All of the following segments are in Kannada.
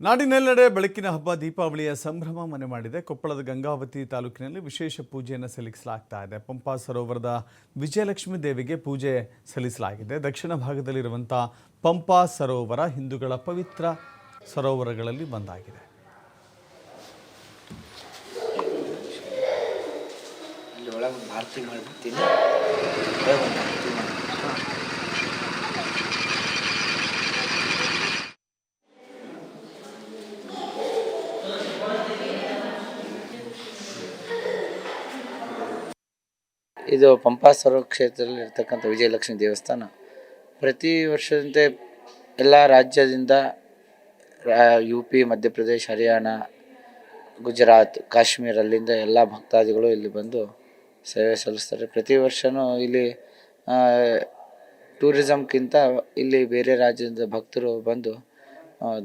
ನಾಡಿನೆಲ್ಲೆಡೆ ಬೆಳಕಿನ ಹಬ್ಬ ದೀಪಾವಳಿಯ ಸಂಭ್ರಮ ಮನೆ ಮಾಡಿದೆ. ಕೊಪ್ಪಳದ ಗಂಗಾವತಿ ತಾಲೂಕಿನಲ್ಲಿ ವಿಶೇಷ ಪೂಜೆಯನ್ನು ಸಲ್ಲಿಸಲಾಗ್ತಾ ಇದೆ. ಪಂಪಾ ಸರೋವರದ ವಿಜಯಲಕ್ಷ್ಮಿ ದೇವಿಗೆ ಪೂಜೆ ಸಲ್ಲಿಸಲಾಗಿದೆ. ದಕ್ಷಿಣ ಭಾಗದಲ್ಲಿರುವಂಥ ಪಂಪಾ ಸರೋವರ ಹಿಂದೂಗಳ ಪವಿತ್ರ ಸರೋವರಗಳಲ್ಲಿ ಒಂದಾಗಿದೆ. ಅಲ್ಲಿ ಇದು ಪಂಪಾ ಕ್ಷೇತ್ರದಲ್ಲಿ ಇರ್ತಕ್ಕಂಥ ವಿಜಯಲಕ್ಷ್ಮಿ ದೇವಸ್ಥಾನ. ಪ್ರತಿ ವರ್ಷದಂತೆ ಎಲ್ಲ ರಾಜ್ಯದಿಂದ ಯು ಪಿ ಮಧ್ಯಪ್ರದೇಶ, ಹರಿಯಾಣ, ಗುಜರಾತ್, ಕಾಶ್ಮೀರ ಅಲ್ಲಿಂದ ಎಲ್ಲ ಭಕ್ತಾದಿಗಳು ಇಲ್ಲಿ ಬಂದು ಸೇವೆ ಸಲ್ಲಿಸ್ತಾರೆ. ಪ್ರತಿ ವರ್ಷವೂ ಇಲ್ಲಿ ಟೂರಿಸಮ್ಗಿಂತ ಇಲ್ಲಿ ಬೇರೆ ರಾಜ್ಯದಿಂದ ಭಕ್ತರು ಬಂದು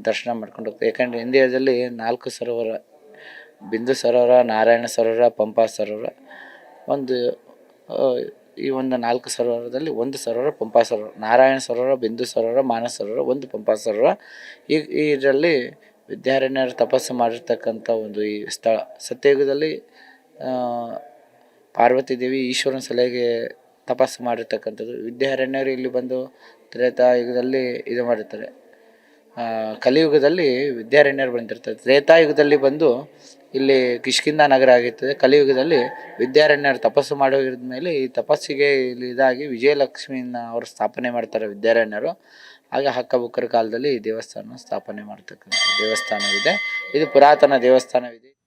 ದರ್ಶನ ಮಾಡ್ಕೊಂಡು ಹೋಗ್ತಾರೆ. ಯಾಕಂದರೆ ಇಂಡಿಯಾದಲ್ಲಿ ನಾಲ್ಕು ಸರೋವರ, ಬಿಂದು ಸರೋವರ, ನಾರಾಯಣ ಸರೋವರ, ಪಂಪಾ ಸರೋವರ, ಒಂದು ಈ ಒಂದು ನಾಲ್ಕು ಸರೋವರದಲ್ಲಿ ಒಂದು ಸರೋವರ ಪಂಪಾ ಸರೋವರ, ನಾರಾಯಣ ಸರೋವರ, ಬಿಂದು ಸರೋವರ, ಮಾನಸ ಸರೋವರ, ಒಂದು ಪಂಪಾ ಸರೋವರ. ಈ ಇದರಲ್ಲಿ ವಿದ್ಯಾರಣ್ಯರು ತಪಸ್ಸು ಮಾಡಿರ್ತಕ್ಕಂಥ ಒಂದು ಈ ಸ್ಥಳ. ಸತ್ಯಯುಗದಲ್ಲಿ ಪಾರ್ವತಿ ದೇವಿ ಈಶ್ವರನ ಸಲಹೆಗೆ ತಪಸ್ಸು ಮಾಡಿರ್ತಕ್ಕಂಥದ್ದು. ವಿದ್ಯಾರಣ್ಯರು ಇಲ್ಲಿ ಬಂದು ತ್ರೇತಾಯುಗದಲ್ಲಿ ಇದು ಮಾಡಿರ್ತಾರೆ. ಕಲಿಯುಗದಲ್ಲಿ ವಿದ್ಯಾರಣ್ಯರು ಬಂದಿರ್ತಾರೆ. ತ್ರೇತಾಯುಗದಲ್ಲಿ ಬಂದು ಇಲ್ಲಿ ಕಿಷ್ಕಿಂದ ನಗರ ಆಗಿರ್ತದೆ. ಕಲಿಯುಗದಲ್ಲಿ ವಿದ್ಯಾರಣ್ಯರು ತಪಸ್ಸು ಮಾಡೋದ್ರಿಂದ ಮೇಲೆ ಈ ತಪಸ್ಸಿಗೆ ಇಲ್ಲಿ ಇದಾಗಿ ವಿಜಯಲಕ್ಷ್ಮಿನ ಅವರು ಸ್ಥಾಪನೆ ಮಾಡ್ತಾರೆ ವಿದ್ಯಾರಣ್ಯರು. ಹಾಗೆ ಹಕ್ಕಬುಕ್ಕರ ಕಾಲದಲ್ಲಿ ಈ ದೇವಸ್ಥಾನ ಸ್ಥಾಪನೆ ಮಾಡ್ತಕ್ಕಂಥ ದೇವಸ್ಥಾನವಿದೆ. ಇದು ಪುರಾತನ ದೇವಸ್ಥಾನವಿದೆ.